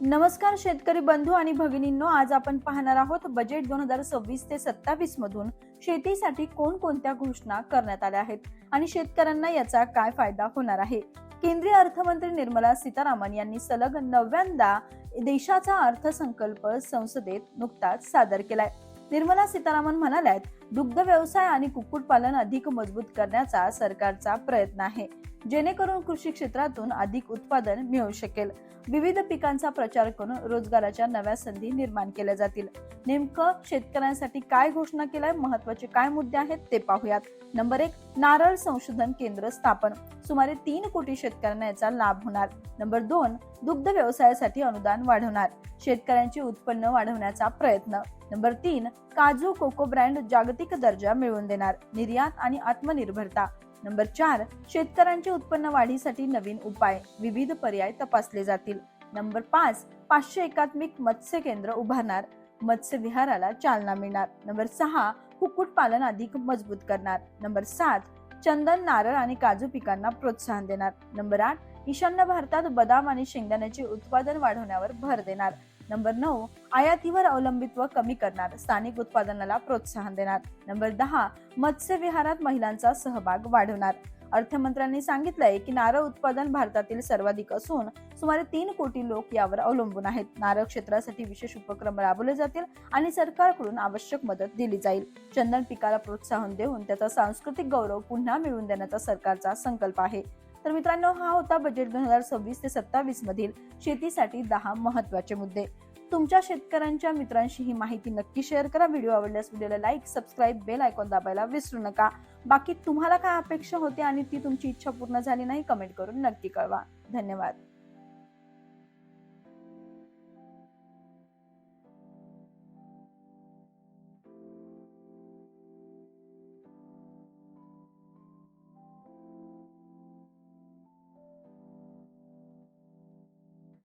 नमस्कार शेतकरी बंधू आणि भगिनींनो आज आपण पाहणार आहोत बजेट दोन हजार सव्वीस ते सत्तावीस मधून शेतीसाठी कोणकोणत्या घोषणा करण्यात आल्या आहेत आणि शेतकऱ्यांना याचा काय फायदा होणार आहे? केंद्रीय अर्थमंत्री निर्मला सीतारामन यांनी सलग नव्यांदा देशाचा अर्थसंकल्प संसदेत नुकताच सादर केलाय. निर्मला सीतारामन म्हणाल्यात दुग्ध व्यवसाय आणि कुक्कुटपालन अधिक मजबूत करण्याचा सरकारचा प्रयत्न आहे. जेणेकरून कृषी क्षेत्रातून अधिक उत्पादन मिळू शकेल. विविध पिकांचा प्रचार करून रोजगाराच्या नव्या संधी निर्माण केल्या जातील. नेमकं शेतकऱ्यांसाठी काय घोषणा केलाय महत्त्वाचे काय मुद्दे आहेत ते पाहूयात. नंबर एक नारळ संशोधन केंद्र स्थापन. सुमारे तीन कोटी शेतकऱ्यांना याचा लाभ होणार. नंबर दोन दुग्ध व्यवसायासाठी अनुदान वाढवणार. शेतकऱ्यांचे उत्पन्न वाढवण्याचा प्रयत्न. नंबर तीन काजू कोको ब्रँड जागतिक दर्जा मिळवून देणार. निर्यात आणि आत्मनिर्भरता. नंबर चार शेतकऱ्यांचे उत्पन्न वाढीसाठी नवीन उपाय विविध पर्याय तपासले जातील. नंबर पाच पाचशे एकात्मिक मत्स्य केंद्र उभारणार मत्स्य विहाराला चालना मिळणार. नंबर सहा कुक्कुटपालन अधिक मजबूत करणार. नंबर सात चंदन नारळ आणि काजू पिकांना प्रोत्साहन देणार. नंबर आठ ईशान्य भारतात बदाम आणि शेंगदाण्याचे उत्पादन वाढवण्यावर भर देणार. नंबर नऊ आयातीवर अवलंबित्व कमी करणार. स्थानिक उत्पादनाला प्रोत्साहन देणार. नंबर दहा मत्स्य विहारात महिलांचा सहभाग वाढवणार. अर्थमंत्र्यांनी सांगितलंय की नारळ उत्पादन भारतातील सर्वाधिक असून सुमारे तीन कोटी लोक यावर अवलंबून आहेत. नारळ क्षेत्रासाठी विशेष उपक्रम राबवले जातील आणि सरकारकडून आवश्यक मदत दिली जाईल. चंदन पिकाला प्रोत्साहन देऊन त्याचा सांस्कृतिक गौरव पुन्हा मिळवून देण्याचा सरकारचा संकल्प आहे. तर मित्रांनो हा होता बजेट दोन हजार सव्वीस ते सत्तावीस मधील शेतीसाठी दहा महत्त्वाचे मुद्दे. तुमच्या शेतकऱ्यांच्या मित्रांशी ही माहिती नक्की शेअर करा. व्हिडिओ आवडल्यास व्हिडिओला लाईक सबस्क्राईब बेल आयकॉन दाबायला विसरू नका. बाकी तुम्हाला काय अपेक्षा होती आणि ती तुमची इच्छा पूर्ण झाली नाही कमेंट करून नक्की कळवा. धन्यवाद.